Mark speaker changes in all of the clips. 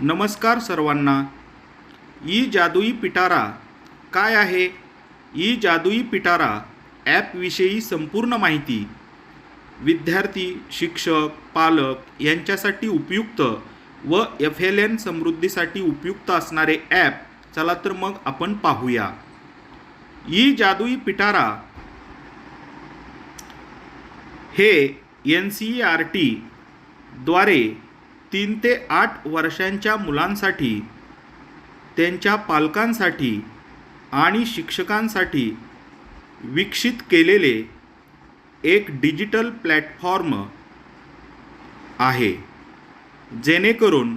Speaker 1: नमस्कार सर्वांना. ई जादुई पिटारा काय आहे? ई जादुई पिटारा ॲपविषयी संपूर्ण माहिती. विद्यार्थी शिक्षक पालक यांच्यासाठी उपयुक्त व एफ एल एन समृद्धीसाठी उपयुक्त असणारे ॲप. चला तर मग आपण पाहूया. ई जादुई पिटारा हे एन सी आर टी द्वारे तीन ते आठ वर्षांच्या मुलांसाठी त्यांच्या पालकांसाठी आणि शिक्षकांसाठी विकसित केलेले एक डिजिटल प्लॅटफॉर्म आहे जेणेकरून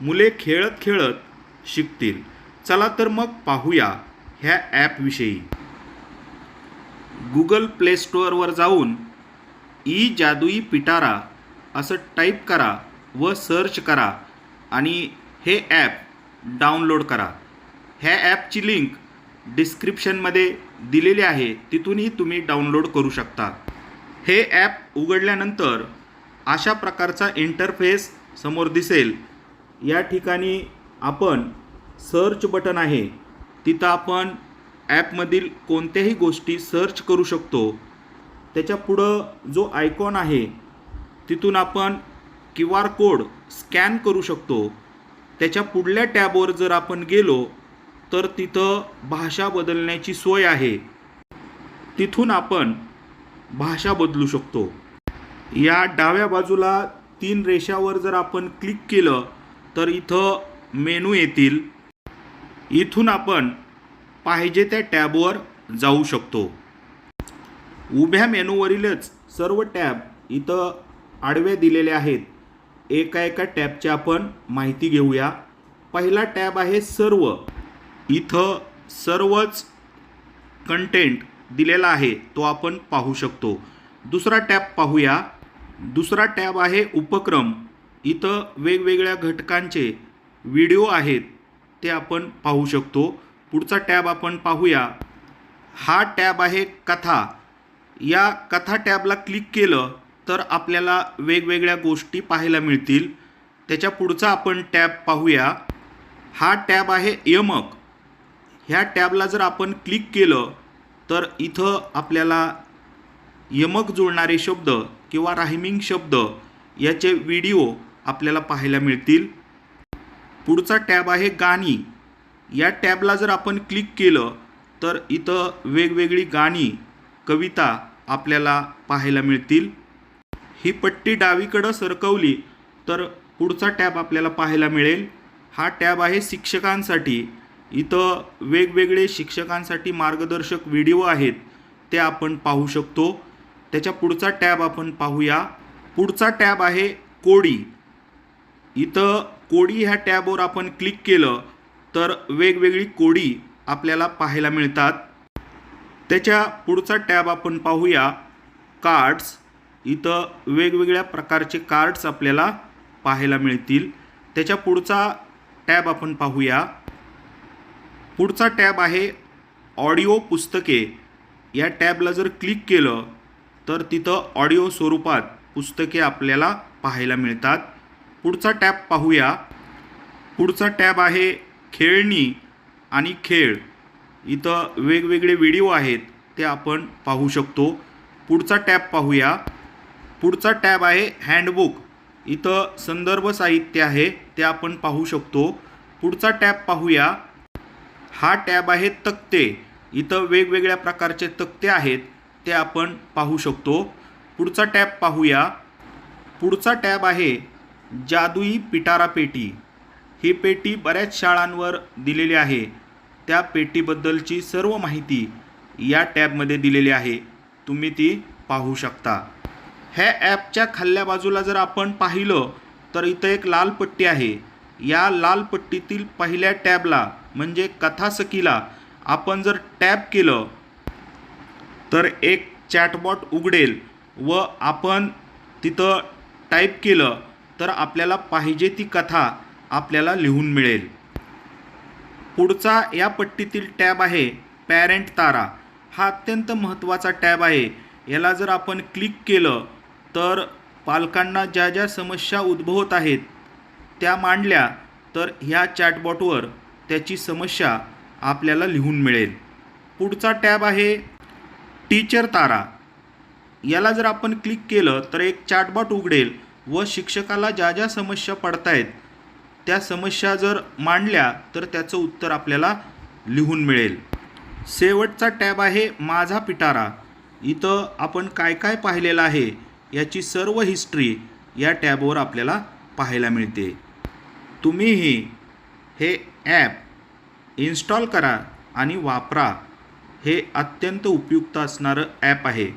Speaker 1: मुले खेळत खेळत शिकतील. चला तर मग पाहूया ह्या ॲपविषयी गुगल प्ले स्टोअरवर जाऊन ई जादुई पिटारा असं टाईप करा. व सर्च करा आणि हे ॲप डाउनलोड करा. ह्या ॲपची लिंक डिस्क्रिप्शनमध्ये दिलेली आहे. तिथूनही तुम्ही डाउनलोड करू शकता. हे ॲप उघडल्यानंतर अशा प्रकारचा इंटरफेस समोर दिसेल. या ठिकाणी आपण सर्च बटन आहे. तिथं आपण ॲपमधील कोणत्याही गोष्टी सर्च करू शकतो. त्याच्या पुढं जो आयकॉन आहे तिथून आपण क्यू आर कोड स्कॅन करू शकतो. त्याच्या पुढल्या टॅबवर जर आपण गेलो तर तिथं भाषा बदलण्याची सोय आहे. तिथून आपण भाषा बदलू शकतो. या डाव्या बाजूला तीन रेषावर जर आपण क्लिक केलं तर इथं मेनू येतील. इथून आपण पाहिजे त्या टॅबवर जाऊ शकतो. उभ्या मेनूवरीलच सर्व टॅब इथं आडव्या दिलेले आहेत. एका एका टॅबची आपण माहिती घेऊया. पहिला टॅब आहे सर्व. इथं सर्वच कंटेंट दिलेला आहे तो आपण पाहू शकतो. दुसरा टॅब पाहूया. दुसरा टॅब आहे उपक्रम. इथं वेगवेगळ्या घटकांचे व्हिडिओ आहेत ते आपण पाहू शकतो. पुढचा टॅब आपण पाहूया. हा टॅब आहे कथा. या कथा टॅबला क्लिक केलं तर आपल्याला वेगवेगळ्या गोष्टी पाहायला मिळतील. त्याच्या पुढचा आपण टॅब पाहूया. हा टॅब आहे यमक. ह्या टॅबला जर आपण क्लिक केलं तर इथं आपल्याला यमक जुळणारे शब्द किंवा रायमिंग शब्द याचे व्हिडिओ आपल्याला पाहायला मिळतील. पुढचा टॅब आहे गाणी. या टॅबला जर आपण क्लिक केलं तर इथं वेगवेगळी गाणी कविता आपल्याला पाहायला मिळतील. ही पट्टी डावीकडं सरकवली तर पुढचा टॅब आपल्याला पाहायला मिळेल. हा टॅब आहे शिक्षकांसाठी. इथं वेगवेगळे शिक्षकांसाठी मार्गदर्शक व्हिडिओ आहेत ते आपण पाहू शकतो. त्याच्या पुढचा टॅब आपण पाहूया. पुढचा टॅब आहे कोडी. इथं कोडी ह्या टॅबवर आपण क्लिक केलं तर वेगवेगळी कोडी आपल्याला पाहायला मिळतात. त्याच्या पुढचा टॅब आपण पाहूया. कार्ड्स. इथं वेगवेगळ्या प्रकारचे कार्ड्स आपल्याला पाहायला मिळतील. त्याच्या पुढचा टॅब आपण पाहूया. पुढचा टॅब आहे ऑडिओ पुस्तके. या टॅबला जर क्लिक केलं तर तिथं ऑडिओ स्वरूपात पुस्तके आपल्याला पाहायला मिळतात. पुढचा टॅब पाहूया. पुढचा टॅब आहे खेळणी आणि खेळ. इथं वेगवेगळे व्हिडिओ आहेत ते आपण पाहू शकतो. पुढचा टॅब पाहूया. पुढचा टॅब आहे हँडबुक. इथं संदर्भ साहित्य आहे ते आपण पाहू शकतो. पुढचा टॅब पाहूया. हा टॅब आहे तक्ते. इथं वेगवेगळ्या प्रकारचे तक्ते आहेत ते आपण पाहू शकतो. पुढचा टॅब पाहूया. पुढचा टॅब आहे जादुई पिटारा पेटी. ही पेटी बऱ्याच शाळांवर दिलेली आहे. त्या पेटीबद्दलची सर्व माहिती या टॅबमध्ये दिलेली आहे. तुम्ही ती पाहू शकता. ह्या ॲपच्या खाल्ल्या बाजूला जर आपण पाहिलं तर इथं एक लाल पट्टी आहे. या लाल पट्टीतील पहिल्या टॅबला म्हणजे कथासखीला आपण जर टॅब केलं तर एक चॅटबॉट उघडेल व आपण तिथं टाईप केलं तर आपल्याला पाहिजे ती कथा आपल्याला लिहून मिळेल. पुढचा या पट्टीतील टॅब आहे पॅरेंट तारा. हा अत्यंत महत्त्वाचा टॅब आहे. याला जर आपण क्लिक केलं तर पालकांना ज्या ज्या समस्या उद्भवत आहेत त्या मांडल्या तर ह्या चॅटबॉटवर त्याची समस्या आपल्याला लिहून मिळेल. पुढचा टॅब आहे टीचर तारा. याला जर आपण क्लिक केलं तर एक चॅटबॉट उघडेल व शिक्षकाला ज्या ज्या समस्या पडतायत त्या समस्या जर मांडल्या तर त्याचं उत्तर आपल्याला लिहून मिळेल. शेवटचा टॅब आहे माझा पिटारा. इथं आपण काय काय पाहिलेलं आहे याची सर्व हिस्ट्री या टॅबवर आपल्याला पाहायला मिळते. तुम्हीही हे ॲप इन्स्टॉल करा आणि वापरा. हे अत्यंत उपयुक्त असणारं ॲप आहे.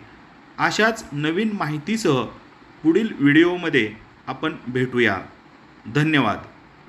Speaker 1: अशाच नवीन माहितीसह पुढील व्हिडिओमध्ये आपण भेटूया. धन्यवाद.